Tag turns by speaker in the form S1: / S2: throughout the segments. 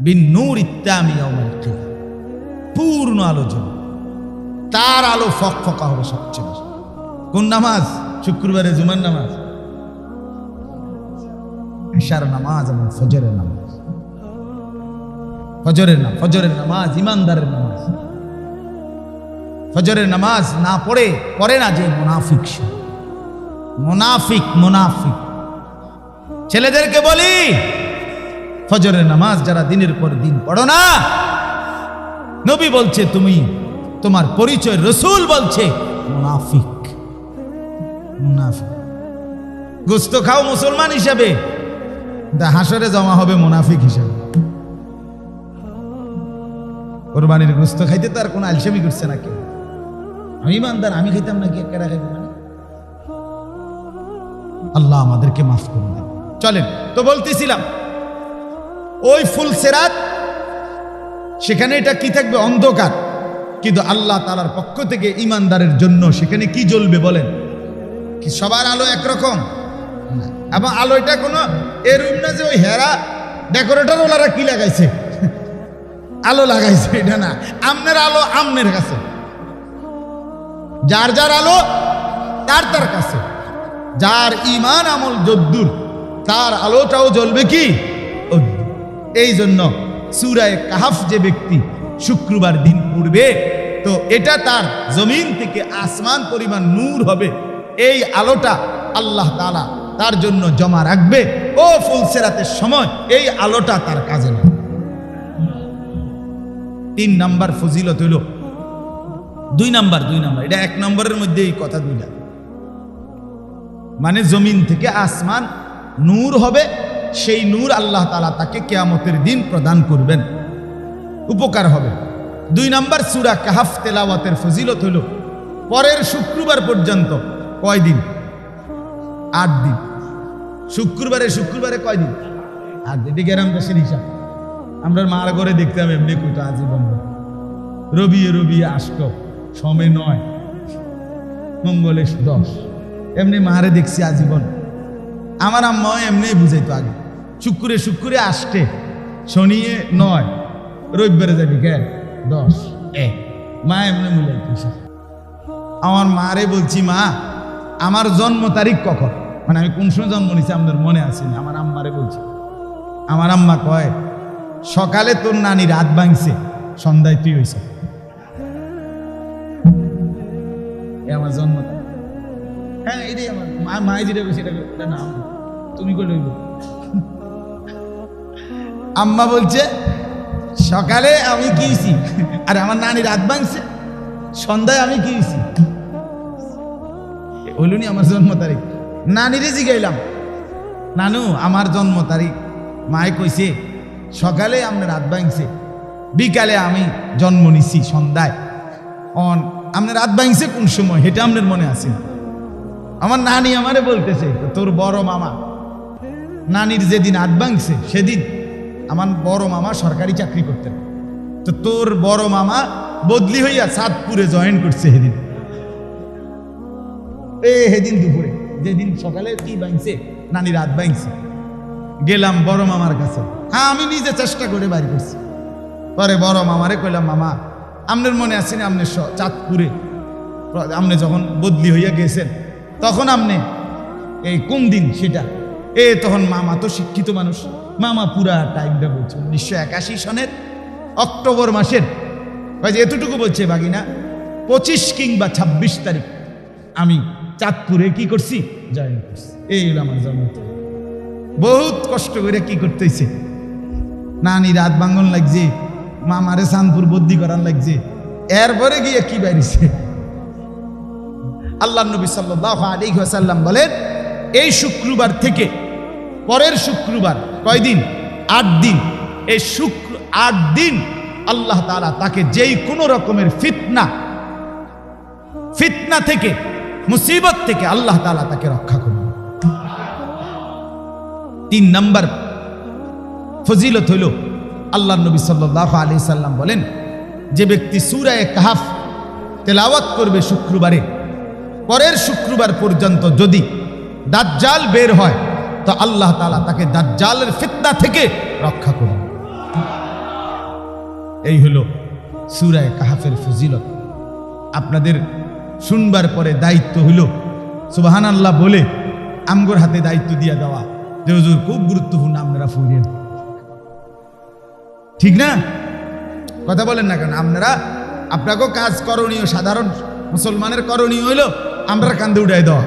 S1: বিন নূর ইত্যামি পূর্ণ আলো জ্বলবে তার আলো ফক ফকা হবে সবচেয়ে বেশি। কোন নামাজ? শুক্রবারে জুমার নামাজ। এশার নামাজ এবং ফজরের নামাজ। ফজরের না ফজরের নামাজ, ইমানদারের নামাজ। ফজরের নামাজ না পড়ে পড়ে না যে মুনাফিক সে। মুনাফিক মুনাফিক। ছেলেদেরকে বলি ফজরের নামাজ যারা দিনের পর দিন পড়ো না। নবী বলছে, তুমি তোমার পরিচয় রসুল বলছে, মুনাফিক মুনাফিক। গোস্ত খাও মুসলমান হিসাবে হাসরে জমা হবে মুনাফিক হিসাবে। কোরবানির গুস্ত খাইতে তো আর কোনো আলসেমি করছে না কেউ। আমি ইমানদার, আমি খাইতাম নাকি কেডা খাইবে মানে? আল্লাহ আমাদেরকে মাফ করুন। চলেন, তো বলতেছিলাম ওই ফুল সেরাত, সেখানে এটা কি থাকবে? অন্ধকার। কিন্তু আল্লাহ তালার পক্ষ থেকে ইমানদারের জন্য সেখানে কি জ্বলবে বলেন? কি সবার আলো একরকম? এবং আলো এটা কোনো এরম না যে ওই হেরা ডেকোরেটর ওলারা কি লাগাইছে? আলো লাগাইছে, এটা না। আমনের আলো আমনের কাছে। যার যার আলো, তার তার কাছে। যার ইমান আমল যদ্দুর, তার আলোটাও জ্বলবে কি। এই জন্য সুরায় কাহাফ যে ব্যক্তি শুক্রবার দিন পড়বে, তো এটা তার জমিন থেকে আসমান পরিমাণ নূর হবে। এই আলোটা আল্লাহ তালা তার জন্য জমা রাখবে। ও ফুলসেরাতের সময় এই আলোটা তার কাজে লাগবে তিন নাম্বার ফজিলত হইল দুই নাম্বার দুই নাম্বার, এটা এক নম্বরের মধ্যে এই কথা দুইটা। মানে জমিন থেকে আসমান নূর হবে সেই নূর আল্লাহ তালা তাকে কেয়ামতের দিন প্রদান করবেন। উপকার হবে। দুই নাম্বার সুরা কাহাফ তেলাওয়াতের ফজিলত হইল পরের শুক্রবার পর্যন্ত কয়দিন আট দিন। শুক্রবারে শুক্রবারে কয় দিন? আট দিন। এটি গ্রাম দেশের হিসাব। আমরা মার ঘরে দেখতাম এমনি কইতো আজীবন। রবি রবি আষ্ট সমে নয়, মঙ্গলে দশ। এমনি মারে দেখছি আজীবন। আমার আম্মা এমনি বুঝাইতো আগে। শুক্রে শুক্রে আষ্টে শনিয়ে নয়, রবিবারে যাবি কে? দশ। এক মা এমনি মিলাইতো হিসাব। আমার মারে বলছি, মা, আমার জন্ম তারিখ কখন? মানে আমি কোন সময় জন্ম নিছি আমাদের মনে আছে না, আমার আম্মারে বলছি। আমার আম্মা কয়, সকালে তোর নানি রাত ভাঙছে, সন্ধ্যায় তুই হয়েছে এ আমার জন্ম। হ্যাঁ এটাই আমার মা মাই যেটা এটা না তুমি করে আম্মা বলছে, সকালে আমি কি হইছি? আরে আমার নানি রাত ভাঙছে সন্ধ্যায় আমি কি হইছি? হইলুনি আমার জন্ম তারিখ। নানিরে জিগাইলাম। নানু, আমার জন্ম তারিখ। মায়ে কইছে, সকালে আমরা রাত ভাঙছে বিকালে আমি জন্ম নিছি সন্ধ্যায়। অন আপনার রাত ভাঙছে কোন সময়? এটা আপনার মনে আছে। আমার নানি আমারে বলতেছে, তোর বড় মামা, নানির যেদিন হাত ভাঙছে সেদিন আমার বড় মামা সরকারি চাকরি করতেন। তো তোর বড় মামা বদলি হইয়া সাতপুরে জয়েন করছে সেদিন। এ, সেদিন দুপুরে, যেদিন সকালে কি ভাঙছে নানি রাত ভাঙছে গেলাম বড় মামার কাছে। হ্যাঁ আমি নিজে চেষ্টা করে বাড়ি করছি। পরে বড় মামারে কইলাম, মামা আপনার মনে আছে না আপনি চাঁদপুরে? আপনি যখন বদলি হইয়া গেছেন, তখন আপনি এই কোন দিন সেটা? এ, তখন মামা তো শিক্ষিত মানুষ। মামা পুরা টাইমটা বলছে, উনিশশো একাশি সনের অক্টোবর মাসের। যে এতটুকু বলছে বাগিনা, পঁচিশ কিংবা ছাব্বিশ তারিখ, আমি চাঁদপুরে কি করছি? জয়েন করছি। এই আমার জন্ম বহুত কষ্ট করে কি করতেছে নানি রাত ভাঙ্গন লাগছে, মামারে সানপুর বদ্যি করার লাগছে। এরপরে গিয়ে কি বাইরেছে? আল্লাহ নবী সাল্লাহ আলী সাল্লাম বলেন, এই শুক্রবার থেকে পরের শুক্রবার, কয়দিন? আট দিন। এই শুক্র, আট দিন আল্লাহ তালা তাকে যেই কোনো রকমের ফিতনা ফিতনা থেকে, মুসিবত থেকে আল্লাহ তাআলা তাকে রক্ষা করবেন তিন নম্বর ফজিলত হইল আল্লাহ নবী সাল্লাহ আলি সাল্লাম বলেন, যে ব্যক্তি সুরায় কাহাফ তেলাওয়াত করবে শুক্রবারে, পরের শুক্রবার পর্যন্ত যদি দাজ্জাল বের হয় তো আল্লাহ তাআলা তাকে দাজ্জালের ফিতনা থেকে রক্ষা করবে এই হলো সুরায় কাহাফের ফজিলত। আপনাদের শুনবার পরে দায়িত্ব হইল সুবাহান আল্লাহ বলে আমগর হাতে দায়িত্ব দিয়ে দেওয়া। যে হুজুর, খুব গুরুত্বপূর্ণ আপনারা ফুরিয়েন ঠিক না? কথা বলেন না কেন? আপনারা আপনাকেও কাজ করণীয়, সাধারণ মুসলমানের করণীয় হইল আমরা কান্দে উড়াই দেওয়া।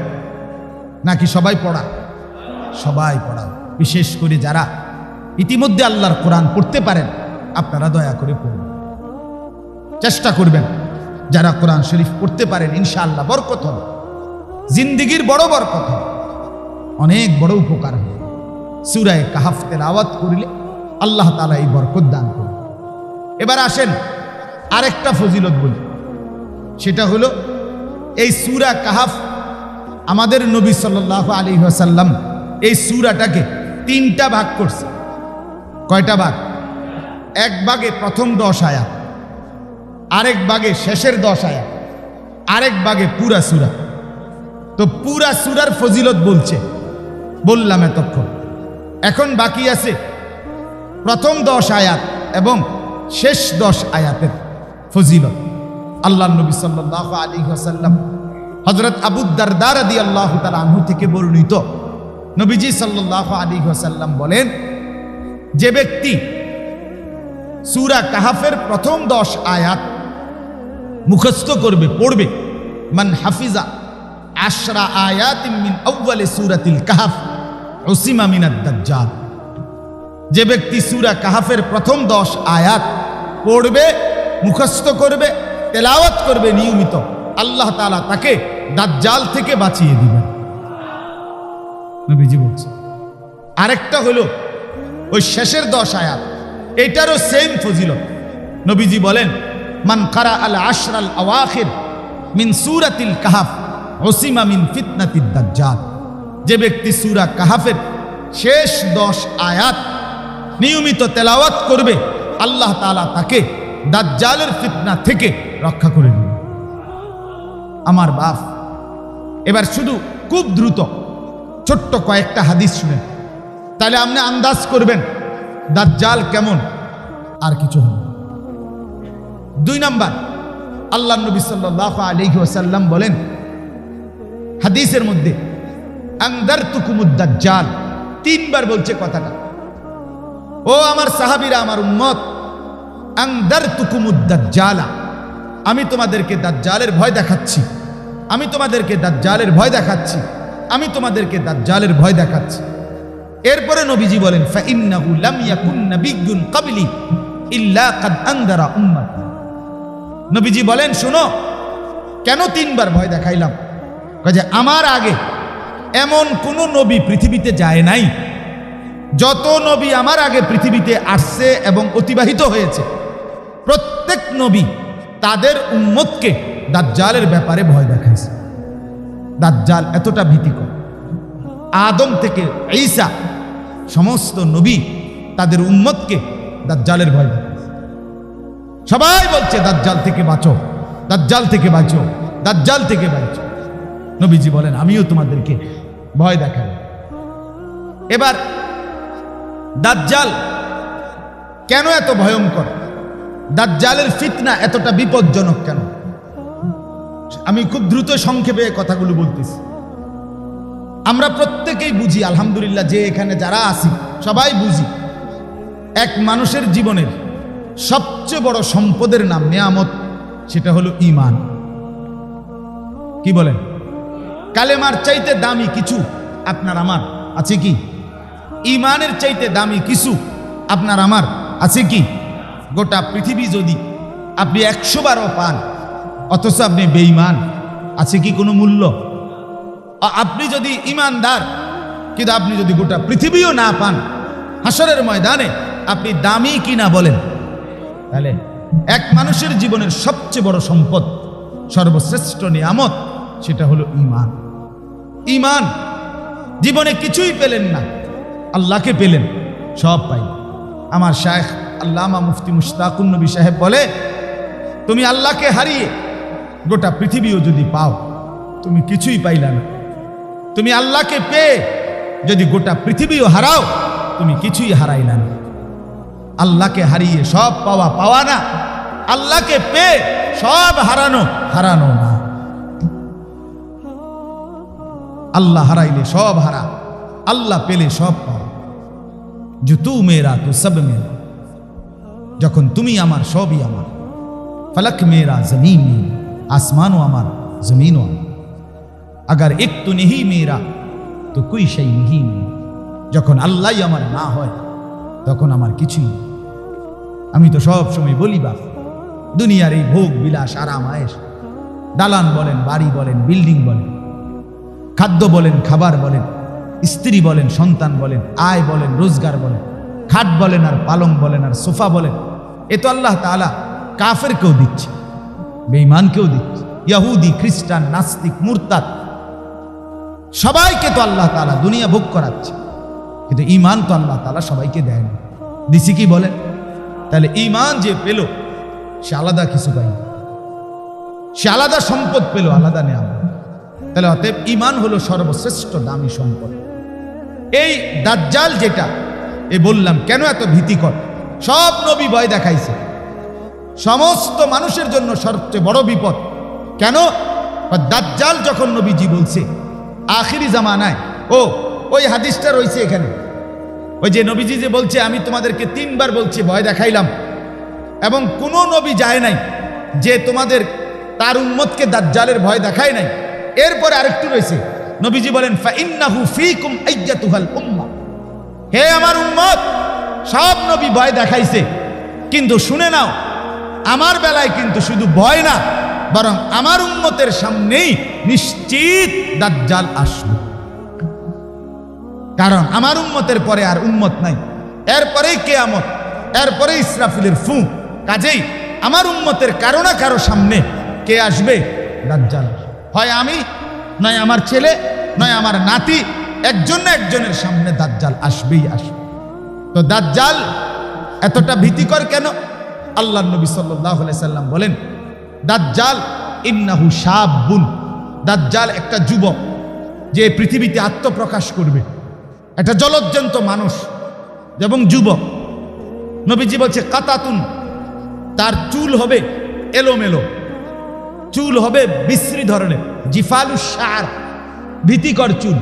S1: নাকি সবাই পড়া? সবাই পড়া বিশেষ করে যারা ইতিমধ্যে আল্লাহর কোরআন পড়তে পারেন, আপনারা দয়া করে পড়ুন। চেষ্টা করবেন যারা কোরআন শরীফ পড়তে পারেন, ইনশাআল্লাহ বরকত হবে। জিন্দিগির বড় বরকত হবে। অনেক বড় উপকার হবে। সুরায় কাহাফ তেলাওয়াত করিলে আল্লাহ তালা এই বরকত দান করবে এবার আসেন আরেকটা ফজিলত বলি। সেটা হলো, এই সুরা কাহাফ আমাদের নবী সাল্লাহ আলী আসাল্লাম এই সুরাটাকে তিনটা ভাগ করছে। কয়টা ভাগ? এক ভাগে প্রথম দশ আয়াত, আরেক ভাগে শেষের দশ আয়াত, আরেক ভাগে পুরা সুরা। তো পুরা সুরার ফজিলত বলছে, বললাম এতক্ষণ। এখন বাকি আছে প্রথম দশ আয়াত এবং শেষ দশ আয়াতের ফজিলত। আল্লাহ নবী সাল্লাহ আলী আসাল্লাম হজরত আবুদ্দারদার আদি আল্লাহ আনহু থেকে বর্ণিত। নবীজি সাল্লাহ আলী আসাল্লাম বলেন, যে ব্যক্তি সুরা কাহাফের প্রথম দশ আয়াত মুখস্থ করবে, পড়বে, মান হাফিজা আশরা আয়াত মিন আউ্বালে সুরাতিল কাহাফ ওসিমা মিনাদ দাজ্জাল। যে ব্যক্তি সুরা কাহাফের প্রথম দশ আয়াত পড়বে, মুখস্থ করবে, তেলাওয়াত করবে নিয়মিত, আল্লাহ তালা তাকে দাজ্জাল থেকে বাঁচিয়ে দিবেন। নবীজি বলছে আরেকটা হলো ওই শেষের দশ আয়াত, এটারও সেম ফজিলত। নবীজি বলেন, মান কারা আল আশরাল আওয়াখির মিন সুরাতিল কাহাফ ওসিমা মিন ফিতনাতিদ দাজ্জাল। যে ব্যক্তি সুরা কাহাফের শেষ দশ আয়াত নিয়মিত তেলাওয়াত করবে, আল্লাহ তাআলা তাকে দাজ্জালের ফিতনা থেকে রক্ষা করে নেবে। আমার বাপ, এবার শুধু খুব দ্রুত ছোট্ট কয়েকটা হাদিস শুনেন। তাহলে আপনি আন্দাজ করবেন, দাজ্জাল কেমন? আর কিছু হবে দুই নাম্বার আল্লাহ নবী সাল্লাহ আলহি ওসাল্লাম বলেন, হাদিসের মধ্যে আংদার তুকুমুদ্দাজ্জাল তিনবার বলছে কথাটা। ও আমার সাহাবিরা, আমার উম্মত আংদার তুকুমুদ্দাজ্জালা আমি তোমাদেরকে দাজ্জালের ভয় দেখাচ্ছি। আমি তোমাদেরকে দাজ্জালের ভয় দেখাচ্ছি। আমি তোমাদেরকে দাজ্জালের ভয় দেখাচ্ছি। এরপরে নবীজি বলেন, ফাইন্নাহু লাম ইয়াকুন নাবিয়্যুন ক্বাবলি ইল্লা কাদ আনদারা নবীজি বলেন, শুনো, কেন তিনবার ভয় দেখাইলাম? কাজে আমার আগে এমন কোন নবী পৃথিবীতে যায় নাই। যত নবী আমার আগে পৃথিবীতে আসছে এবং অতিবাহিত হয়েছে, প্রত্যেক নবী তাদের উম্মতকে দাজ্জালের ব্যাপারে ভয় দেখাইছে। দাজ্জাল এতটা ভীতিকর। আদম থেকে ঈসা, সমস্ত নবী তাদের উম্মতকে দাজ্জালের ভয় সবাই বলছে, দাজ্জাল থেকে বাঁচো, দাজ্জাল থেকে বাঁচো, দাজ্জাল থেকে বাঁচো। নবীজি বলেন, আমিও তোমাদেরকে ভয় দেখাই এবার দাজ্জাল কেন এত ভয়ঙ্কর? দাজ্জালের ফিতনা এতটা বিপজ্জনক কেন? আমি খুব দ্রুত সংক্ষেপে কথাগুলো বলতেছি। আমরা প্রত্যেকেই বুঝি, আলহামদুলিল্লাহ, যে এখানে যারা আছি, সবাই বুঝি, এক মানুষের জীবনের সবচেয়ে বড় সম্পদের নাম নেয়ামত সেটা হলো ইমান কি বলেন? কালেমার চাইতে দামি কিছু আপনার আমার আছে কি? ইমানের চাইতে দামি কিছু আপনার আমার আছে কি? গোটা পৃথিবী যদি আপনি একশো বারও পান অথচ আপনি বেঈমান। আছে কি কোনো মূল্য? আপনি যদি ইমানদার কিন্তু আপনি যদি গোটা পৃথিবীও না পান হাসরের ময়দানে আপনি দামি কি না বলেন? তাহলে এক মানুষের জীবনের সবচেয়ে বড় সম্পদ, সর্বশ্রেষ্ঠ নিয়ামত, সেটা হলো ইমান ইমান জীবনে কিছুই পেলেন না, আল্লাহকে পেলেন, সব পাই। আমার শায়েখ আল্লামা মুফতি মুশতাকুন নবী সাহেব বলে, তুমি আল্লাহকে হারিয়ে গোটা পৃথিবীও যদি পাও, তুমি কিছুই পাইলা না। তুমি আল্লাহকে পেয়ে যদি গোটা পৃথিবীও হারাও, তুমি কিছুই হারাইলা না। আল্লাহকে হারিয়ে সব পাওয়া পাওয়া না, আল্লাহকে পেয়ে সব হারানো হারানো না। আল্লাহ হারাইলে সব হারা, আল্লাহ পেলে সব পাওয়া। যে তু মেরা তো সব মেরা, যখন তুমি আমার, সবই আমার। ফলক মেয়েরা জমিন মেরা। আসমানও আমার জমিনও আমার अगर एक तो नहीं मेरा তো কুই সেই নিহি মেরা যখন আল্লাহই আমার না হয় তখন আমার কিছুই নেই। আমি তো সব সময় বলি বাপ দুনিয়ার এই ভোগ বিলাস আরাম আয়েস দালান বলেন বাড়ি বলেন বিল্ডিং বলেন খাদ্য বলেন খাবার বলেন স্ত্রী বলেন সন্তান বলেন আয় বলেন রোজগার বলেন খাট বলেন আর পালং বলেন আর সোফা বলেন এ তো আল্লাহ তাআলা কাফেরকেও দিচ্ছে বেঈমানকেও দিচ্ছে। ইয়াহুদি, খ্রিস্টান, নাস্তিক, মুরতাদ, সবাইকে তো আল্লাহ তাআলা দুনিয়া ভোগ করাচ্ছে। কিন্তু ইমান তো আল্লাহ তাআলা সবাইকে দেয় না। দিছি কি বলেন? তাহলে ইমান যে পেল, সে আলাদা কিছু পাই সে আলাদা সম্পদ পেল, আলাদা নেওয়া তাহলে অতএব ইমান হলো সর্বশ্রেষ্ঠ দামি সম্পদ। এই দাজ্জাল যেটা, এ বললাম, কেন এত ভীতিকর? সব নবী ভয় দেখাইছে। সমস্ত মানুষের জন্য সবচেয়ে বড় বিপদ। কেন? দাজ্জাল যখন নবীজি বলছে, আখিরি জামানায়, ও, ওই হাদিসটা রয়েছে এখানে। ওই যে নবীজি যে বলছে, আমি তোমাদেরকে তিনবার বলছি, ভয় দেখাইলাম। এবং কোনো নবী যায় নাই যে তোমাদের, তার উম্মতকে দাজ্জালের ভয় দেখায় নাই। এরপরে আরেকটু রয়েছে। নবীজি বলেন ফীকুম হে আমার উম্মত, সব নবী ভয় দেখাইছে। কিন্তু শুনে নাও আমার বেলায় কিন্তু শুধু ভয় না, বরং আমার উন্মতের সামনেই নিশ্চিত দাজ্জাল আসবে কারণ আমার উন্মতের পরে আর উন্মত নাই। এরপরেই কেয়ামত এরপরে ইসরাফিলের ফু। কাজেই আমার উন্মতের কারও না কারও সামনে কে আসবে? দাজ্জাল। হয় আমি, নয় আমার ছেলে, নয় আমার নাতি, একজন না একজনের সামনে দাজ্জাল আসবেই আসবে। তো দাজ্জাল এতটা ভীতিকর কেন? আল্লাহ নবী সাল্লাহ সাল্লাম বলেন, দাজ্জাল ইন্নাহু সাবুন দাজ্জাল একটা যুবক যে পৃথিবীতে আত্মপ্রকাশ করবে। একটা জলজ্জন্ত মানুষ এবং যুবক। নবীজি বলছে, কাতাতুন। তার চুল হবে এলোমেলো। চুল হবে বিশ্রী ধরনের। জিফালু সার ভীতিকর চুল।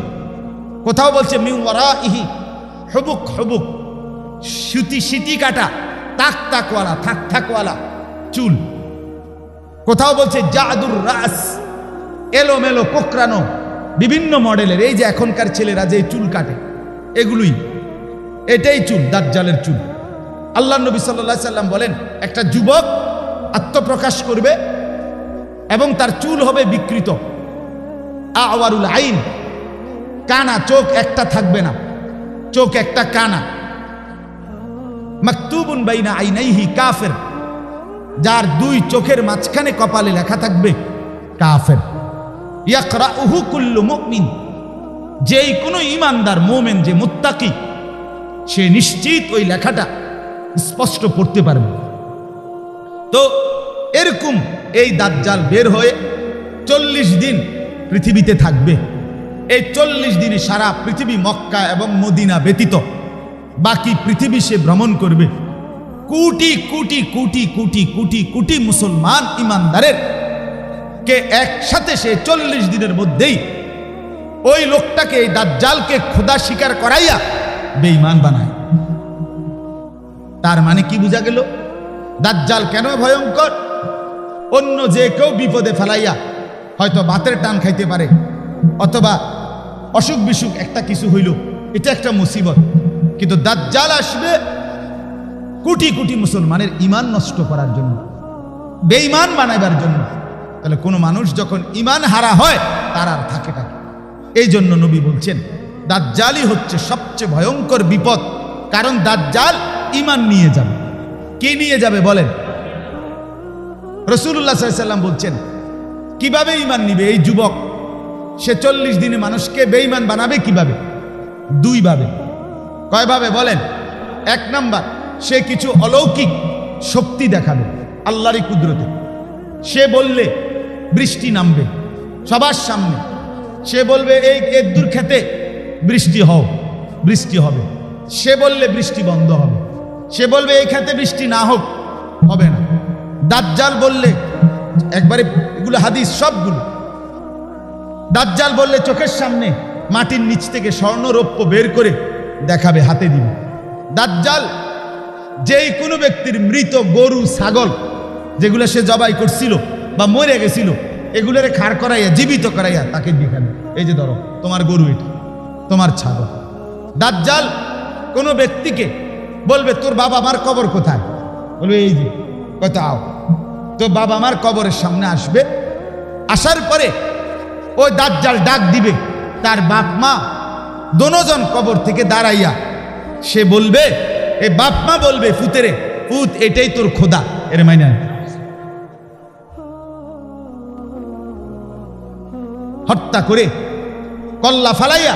S1: কোথাও বলছে মিউরা ইহি হবুক হবুক। সুতি সিটি কাটা। তাক তাকওয়ালা, থাক থাকওয়ালা। চুল। কোথাও বলছে, জাদুর রাস। এলোমেলো কোকরানো বিভিন্ন মডেলের। এই যে এখনকার ছেলেরা যে চুল কাটে, এগুলোই। এটাই চুল, দাজ্জালের চুল। আল্লাহ নবী সাল্লাহ সাল্লাম বলেন, একটা যুবক আত্মপ্রকাশ করবে এবং তার চুল হবে বিকৃত। আওয়ারুল আইন। কানা, চোখ একটা থাকবে না। চোখ একটা কানা। মাকতুবুন বাইনা আইনাইহি কাফের, যার দুই চোখের মাঝখানে কপালে লেখা থাকবে কাফের। ইয়াকরাউহু কুল্লু মুমিন, যেই কোনো ইমানদার মোমেন যে মুত্তাকি, সে নিশ্চিত ওই লেখাটা স্পষ্ট পড়তে পারবে। তো এরকম এই দাজ্জাল বের হয়ে চল্লিশ দিন পৃথিবীতে থাকবে। এই চল্লিশ দিনে সারা পৃথিবী মক্কা এবং মদিনা ব্যতীত বাকি পৃথিবী সে ভ্রমণ করবে। কোটি কোটি কোটি কোটি কোটি কোটি মুসলমান ইমানদারের কে একসাথে সে চল্লিশ দিনের মধ্যেই ওই লোকটাকে, এই দাজ্জালকে খোদা স্বীকার করাইয়া বেঈমান বানায়। তার মানে কি বোঝা গেল? দাজ্জাল কেন ভয়ঙ্কর? অন্য যে কেউ বিপদে ফেলাইয়া হয়তো ভাতের টান খাইতে পারে, অথবা অসুখ বিসুখ একটা কিছু হইল, এটা একটা মুসিবত। কিন্তু দাজ্জাল আসবে কোটি কোটি মুসলমানের ইমান নষ্ট করার জন্য, বেঈমান বানাইবার জন্য। তাহলে কোনো মানুষ যখন ইমান হারা হয়, তার আর থাকে না। এই জন্য নবী বলছেন, দাজ্জালই হচ্ছে সবচেয়ে ভয়ঙ্কর বিপদ, কারণ দাজ্জাল ইমান নিয়ে যাবে। কে নিয়ে যাবে বলেন? রসুল্লাহ সাল্লাম বলছেন, কীভাবে ইমান নিবে এই যুবক? সে চল্লিশ দিনে মানুষকে বেঈমান বানাবে কীভাবে? দুইভাবে। কয়ভাবে বলেন? এক নাম্বার, সে কিছু অলৌকিক শক্তি দেখাবে, আল্লাহরই কুদরতে। সে বললে, বৃষ্টি নামবে সবার সামনে। সে বলবে, এই এদ্দুর খেতে বৃষ্টি হও, বৃষ্টি হবে। সে বললে, বৃষ্টি বন্ধ হবে। সে বলবে, এই খেতে বৃষ্টি না হোক, হবে না। দাজ্জাল বললে, একবারে এগুলো হাদিস সবগুলো। দাজ্জাল বললে, চোখের সামনে মাটির নিচ থেকে স্বর্ণরৌপ্য বের করে দেখাবে, হাতে দিবে। দাজ্জাল, যেই কোনো ব্যক্তির মৃত গরু, ছাগল, যেগুলো সে জবাই করছিল বা মরে গেছিল, এগুলোরে খাড় করাইয়া, জীবিত করাইয়া তাকে দেখাবে। এই যে ধরো, তোমার গরু এটা, তোমার ছাগল। দাজ্জাল কোনো ব্যক্তিকে বলবে, তোর বাবা মার কবর কোথায়? বলবে, এই যে কোথাও তো বাবা মার কবরের সামনে আসবে, আসার পরে ওই দাজ্জাল ডাক দিবে, তার বাপ মা দোনোজন কবর থেকে দাঁড়াইয়া, সে বলবে, এ বাপ মা, বলবে ফুতেরে ফুত এটাই তোর খোদা। এর মাইনা হত্যা করে কল্লা ফালাইয়া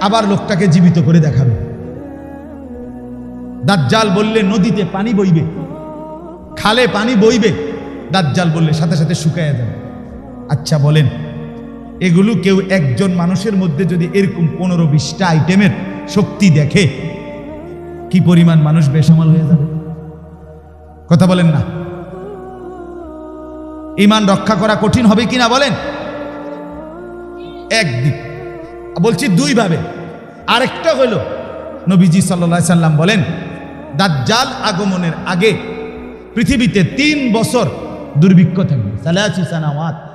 S1: আবার লোকটাকে জীবিত করে দেখাবে। দাজ্জাল বললে, নদীতে পানি বইবে, খালে পানি বইবে। দাজ্জাল বললে, সাথে সাথে শুকাইয়া যাবে। আচ্ছা বলেন এগুলো কেউ একজন মানুষের মধ্যে যদি এরকম পনেরো বিশটা আইটেমের শক্তি দেখে, কি পরিমাণ মানুষ বেসামাল হয়ে যাবে? কথা বলেন না। ইমান রক্ষা করা কঠিন হবে কিনা বলেন? একদিক। বলছি দুই ভাবে আরেকটা হলো, নবীজি সাল্লা সাল্লাম বলেন, দাজ্জাল আগমনের আগে পৃথিবীতে তিন বছর দুর্ভিক্ষ থাকবে। সানাওয়াত।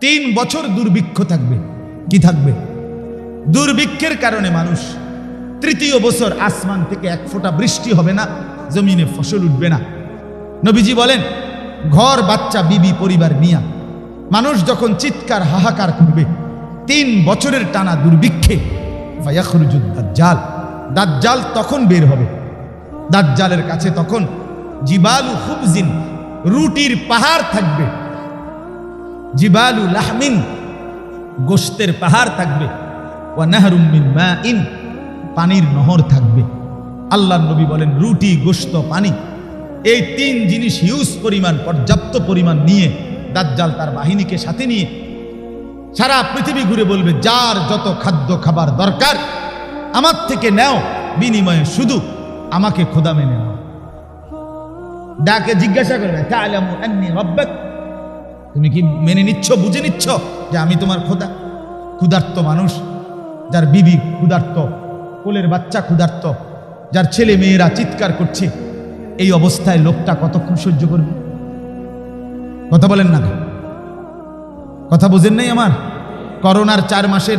S1: তিন বছর দুর্ভিক্ষ থাকবে। কি থাকবে? দুর্ভিক্ষের কারণে মানুষ তৃতীয় বছর আসমান থেকে এক ফোঁটা বৃষ্টি হবে না, জমিনে ফসল উঠবে না। নবীজি বলেন, ঘর, বাচ্চা, বিবি, পরিবার নিয়া মানুষ যখন চিৎকার, হাহাকার করবে, তিন বছরের টানা দুর্ভিক্ষে দাজ্জাল। দাজ্জাল তখন বের হবে। দাজ্জালের কাছে তখন জিবালু খুবজিন, রুটির পাহাড় থাকবে। জিবালু লাহমিন গোস্তের পাহাড় থাকবে। ওয়া নাহরুম মিন মাইন, পানির নহর থাকবে। আল্লাহ নবী বলেন, রুটি গোস্ত পানি, এই তিন জিনিস হিউজ পরিমাণ, পর্যাপ্ত পরিমাণ নিয়ে দাজ্জাল তার বাহিনীকে সাথে নিয়ে সারা পৃথিবী ঘুরে বলবে, যার যত খাদ্য খাবার দরকার, আমার থেকে নেও, বিনিময়ে শুধু আমাকে খোদা মেনে নাও। ডাকে জিজ্ঞাসা করবে তাআলামু আন্নী রাব্বাক? তুমি কি মেনে নিচ্ছ, বুঝে নিচ্ছ যে আমি তোমার খোদা, ক্ষুধার্ত মানুষ, যার বিবি ক্ষুধার্ত, কোলের বাচ্চা ক্ষুধার্ত, যার ছেলে মেয়েরা চিৎকার করছে, এই অবস্থায় লোকটা কতক্ষণ সহ্য করবে? কথা বলেন না কথা বোঝেন নাই আমার? করোনার চার মাসের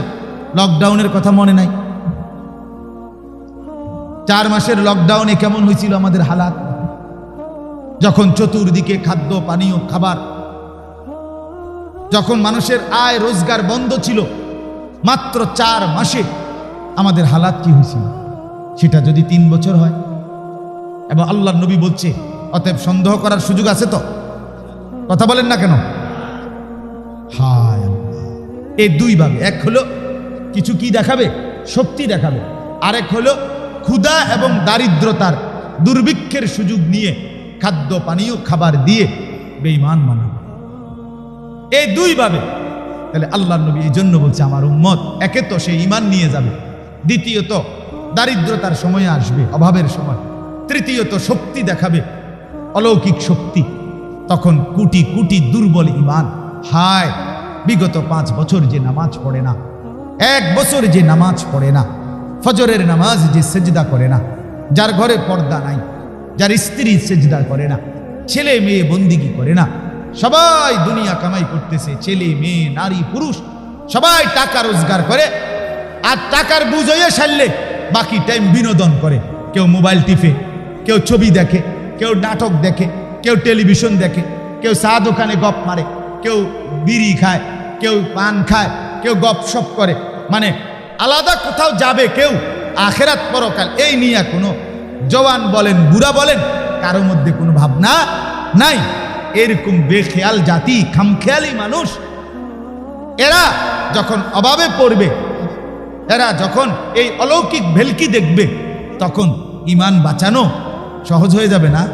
S1: লকডাউনের কথা মনে নাই? চার মাসের লকডাউনে কেমন হয়েছিল আমাদের হালাত? যখন চতুর্দিকে খাদ্য, পানীয়, খাবার যখন মানুষের আয় রোজগার বন্ধ ছিল, মাত্র চার মাসে আমাদের হালাত কি হয়েছিল? সেটা যদি তিন বছর হয়, এবং আল্লাহ নবী বলছে, অতএব সন্দেহ করার সুযোগ আছে তো? কথা বলেন না কেন? হায়। এই দুই ভাবে এক হলো কিছু কি দেখাবে? শক্তি দেখাবে। আরেক হলো ক্ষুধা এবং দারিদ্রতার দুর্ভিক্ষের সুযোগ নিয়ে খাদ্য, পানীয়, খাবার দিয়ে বেঈমান মানাবে। এই দুই ভাবে। তাহলে আল্লাহ নবী এই জন্য বলছে, আমার উম্মত একে তো সে ইমান নিয়ে যাবে, দ্বিতীয়ত দারিদ্রতার সময় আসবে, অভাবের সময়, তৃতীয়ত শক্তি দেখাবে, অলৌকিক শক্তি, তখন কুটি কুটি দুর্বল ইমান হায়, বিগত পাঁচ বছর যে নামাজ পড়ে না, এক বছর যে নামাজ পড়ে না, ফজরের নামাজ যে সেজদা করে না, যার ঘরে পর্দা নাই, যার স্ত্রী সেজদা করে না, ছেলে মেয়ে বন্দিগি করে না সবাই দুনিয়া কামাই করতেছে, ছেলে, মেয়ে, নারী, পুরুষ, সবাই টাকা রোজগার করে, আর টাকার বুঝইয়ে সারলে বাকি টাইম বিনোদন করে। কেউ মোবাইল টিপে, কেউ ছবি দেখে, কেউ নাটক দেখে, কেউ টেলিভিশন দেখে, কেউ চা দোকানে গপ মারে, কেউ বিড়ি খায়, কেউ পান খায়, কেউ গপসপ করে। মানে আলাদা কোথাও যাবে কেউ, আখেরাত পরকাল, এই নিয়ে কোনো জওয়ান বলেন, বুড়া বলেন কারও মধ্যে কোনো ভাবনা নাই। এরকম বেখেয়াল জাতি, খামখেয়ালি মানুষ, এরা যখন অভাবে পড়বে, এরা যখন এই অলৌকিক ভেলকি দেখবে, তখন ইমান বাঁচানো সহজ হয়ে যাবে না?